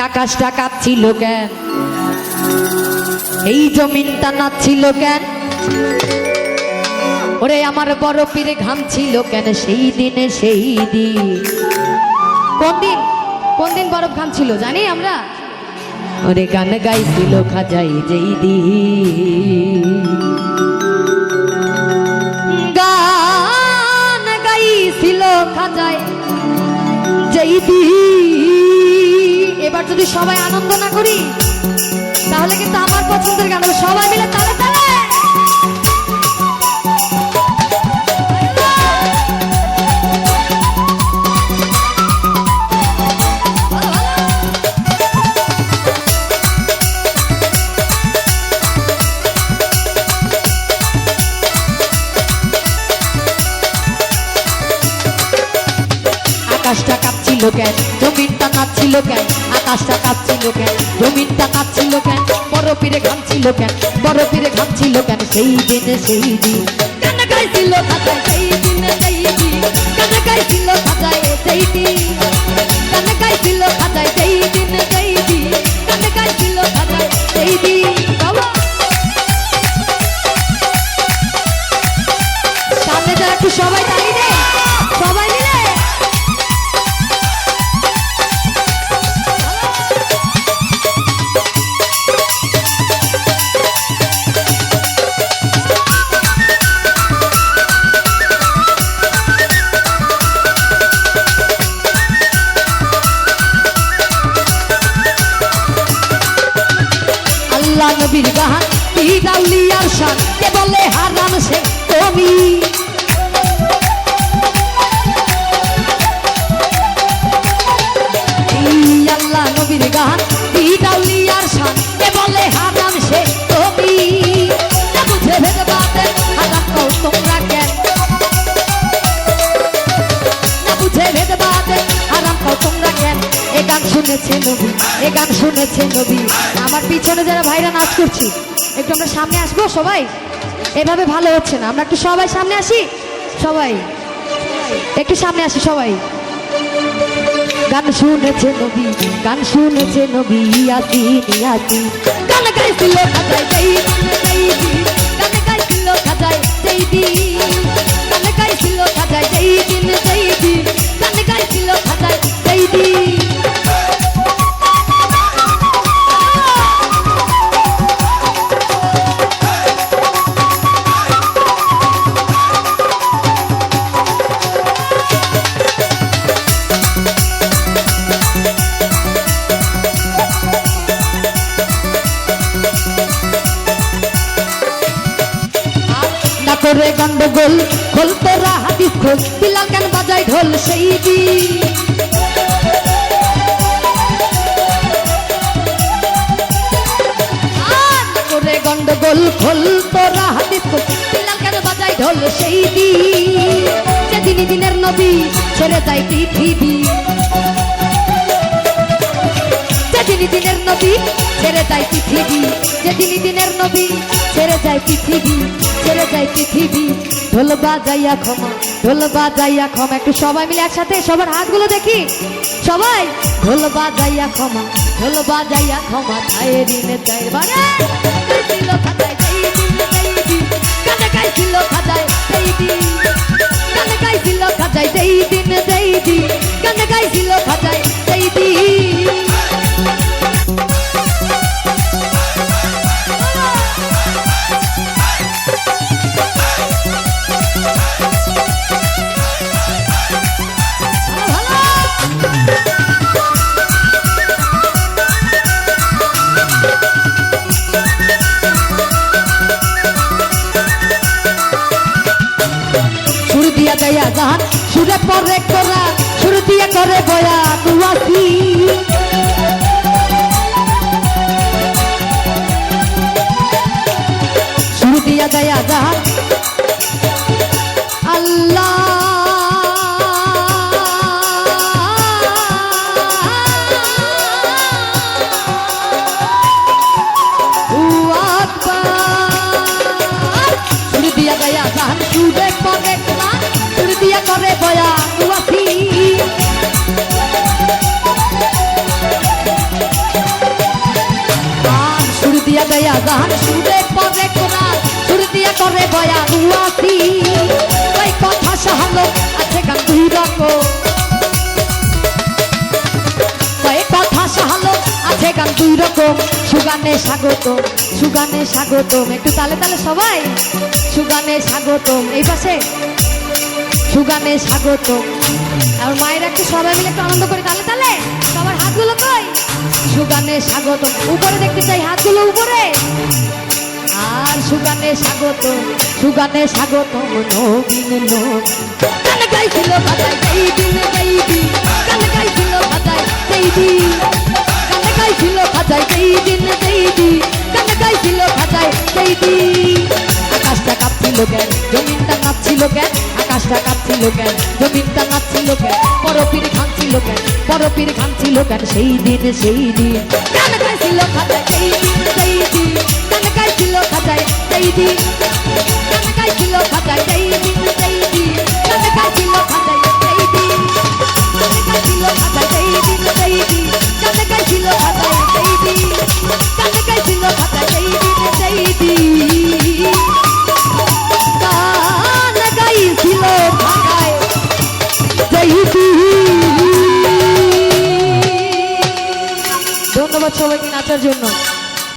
আকাশটা কাঁপছিল কেন? এই জমিনটা নাচছিল কেন? ওরে, আমার বড় পীরে ঘামছিল কেন সেই দিনে, সেই দিন? কোন দিন? কোন দিন বরফ ঘামছিল জানি আমরা? ওরে, গান গাইছিল খাজাই যেই দিন। গান গাইছিল খাজাই যেই দিন। যদি সবাই আনন্দ না করি, তাহলে কিন্তু আমার পছন্দের গান হবে। সবাই মিলে তালে তালে! আকাশটা কাঁপছিল কেন? জমিনটা কাঁপছিল কেন? আকাশটা কাঁপছিল কেন? জমিনটা কাঁপছিল কেন? বড় পীরে ঘামছিল কেন? বড় পীরে ঘামছিল কেন? সেই দিনে সেই দিন। কেন গাইছিল খাতায় সেই দিনে সেই দিন। কেন গাইছিল খাতায় সেই দিন। গান পিরাউলিয়ার শান কে বলে হারাম সে তুমি আল্লাহ নবীর গান পিরাউলিয়ার শান কে বলে হারাম সে তুমি বুঝে ভেদ বাদে হারাম কও বুঝে ভেদ বাদে হারাম কও তোমরা কেন শুনেছে নবী, এ শুনেছে নবী। আমার পিছনে যারা ভাইরা নাচ করছি একটু আমরা সামনে আসব সবাই? এভাবে ভালো হচ্ছে না। আমরা একটু সবাই সামনে আসি? সবাই। একটু সামনে আসি সবাই। গান শুনেছে নবী, গান শুনেছে নবী ইয়াতি ইয়াতি গান গাইছিল যেই গান গাইছিল করে গন্ডগোল, খোল তোরা হাদিস খোল, বিলাল গান বাজাই ঢোল, সেই আর করে গন্ডগোল, খোল তোরা খোল, বিলাল গান বাজাই ঢোল, সেই দিন যেদিন দিনের নবী ছেড়ে যায় পৃথিবী। যেদিন দিনের নবী ছেড়ে যায় পৃথিবী। যেদিন দিনের ছেড়ে যায় পৃথিবী ছেড়ে যায় পৃথিবী ঢোল বাজাইয়া ক্ষমা, ঢোল বাজাইয়া ক্ষমা। একটু সবাই মিলে একসাথে, সবার হাতগুলো দেখি। সবাই! ঢোল বাজাইয়া ক্ষমা, ঢোল বাজাইয়া ক্ষমা। ছায় দিনে চাই বারে ছিল খাতায় দিন গানে গাইছিল খাতায়। করে বয়া তুয়াফি গান সুর দিয়া দেয়া, গান সুরে পরে কোরআন সুর দিয়া করে বয়া তুয়াফি ওই কথা সাহালো, আছে গান দুই রকম। ওই কথা সাহালো, আছে গান দুই রকম। সুগানে স্বাগতম সুগানে স্বাগতম। একটু তালে তালে সবাই। সুগানে স্বাগতম। এই পাশে সুগানে স্বাগত। আর মায়ের একটু সবাই মিলে একটু আনন্দ করে তালে তালে। সবার হাতগুলো কই? সুগানে স্বাগত। উপরে দেখতে চাই হাতগুলো উপরে। আর সুগানে স্বাগত সুগানে স্বাগত নবীন নবীন গাইছিল বাজাই সেই দিন গান গাইছিল বাজাই গাইছিল বাজাই গাইছিল বাজাই আকাশটা কাঁপছিল কেন? জমিনটা নাচছিল কেন? আকাশটা কাঁপছিল কেন? জমিনটা নাচছিল কেন? পরপীর খানছিল কেন? পরপীর খানছিল কেন? সেই দিন সেই দিন। খাতায় সেই দিন সেই দিন। খাতায় সেই দিন। গান গাইছিল খাতায় সেই দিন, সেই জন্য।